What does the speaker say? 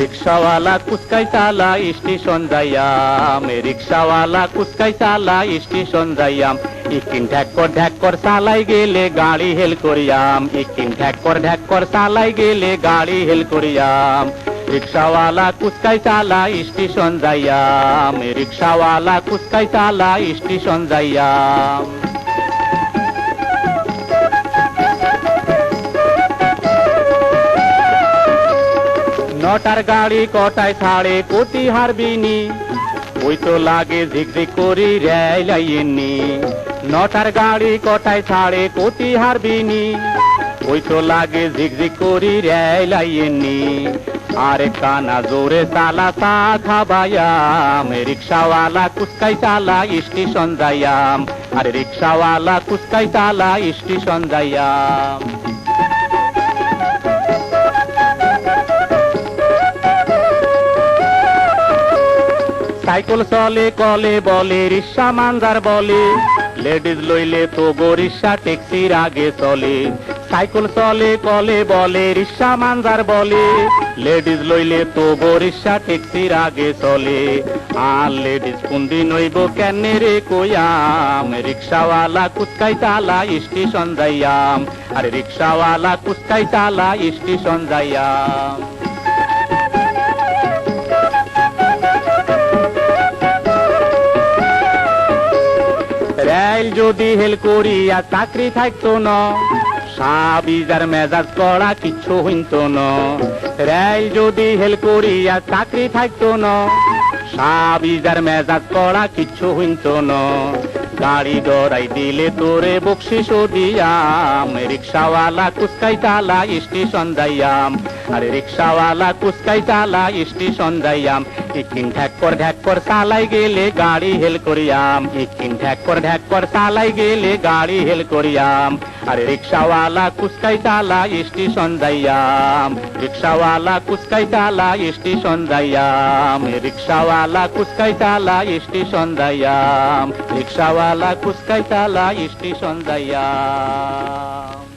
রিক্সাওয়ালা কুচকাই চালা স্টেশন যাইয়াম। রিক্সাওয়ালা কুচকাই চালা স্টেশন যাইয়াম। ইকিন ঢ্যাকর ঢ্যাকর চালাই গেলে গাড়ি হেল করিয়াম। ইকিন ঢ্যাকর ঢ্যাকর চালাই গেলে গাড়ি হেল করিয়াম। রিক্সাওয়ালা কুচকাই চালা স্টেশন যাইয়াম। রিক্সাওয়ালা কুচকাই চালা স্টেশন যাইয়াম। নটার গাড়ি, কটায় ছাড়ে কোটি হারবিনি। ওই তো লাগে ঝিকঝিক করি রেল নটার গাড়ি, কটায় ছাড়ে কোটি হারবিনি। ওই তো লাগে ঝিকঝিক করি রেল আরে কানা জোরে চালা, চা খাবায়াম রিক্সাওয়ালা কুচকাই চালা, স্টেশন যাইয়াম আরে রিক্সাওয়ালা কুচকাই চালা, স্টেশন যাইয়াম সাইকেল চলে, কলে বলে, রিক্সা মানজার বলে। লেডিজ লইলে তো রিক্সা ট্যাক্সির আগে চলে। সাইকেল চলে, কলে বলে, রিক্সা মানজার বলে। লেডিজ লইলে তো রিক্সা ট্যাক্সির আগে চলে। আর লেডিজ কুন্দি নইব কেনে রে কইয়াম? রিক্সাওয়ালা কুচকাই চালা স্টেশন যাইয়াম। আর রিক্সাওয়ালা কুচকাই চালা স্টেশন যাইয়াম। রেল যদি হেল করিয়া চাকরি থাকতো ন, সাবিজার মেজাজ করা কিচ্ছু হইতো ন। রেল যদি হেল করিয়া চাকরি থাকতো ন, সাবিজার মেজাজ করা কিচ্ছু হইতো ন। গাড়ি দিলে তোরে বকশিস দিয়াম, রিক্সাওয়ালা কুচকাই চালা স্টেশন যাইয়াম। আরে রিক্সাওয়ালা কুচকাই চালা স্টেশন যাইয়াম। ইকিন ঢ্যাকর ঢ্যাকর চালাই গেলে গাড়ি হেল করিয়াম। ইকিন ঢ্যাকর ঢ্যাকর চালাই গেলে গাড়ি হেল করিয়াম। আরে রিক্সাওয়ালা কুচকাই চালা স্টেশন যাইয়াম। রিক্সাওয়ালা কুচকাই চালা স্টেশন যাইয়াম। রিক্সাওয়ালা কুচকাই চালা স্টেশন যাইয়াম। রিক্সাওয়ালা কুচকাই চালা স্টেশন যাইয়াম।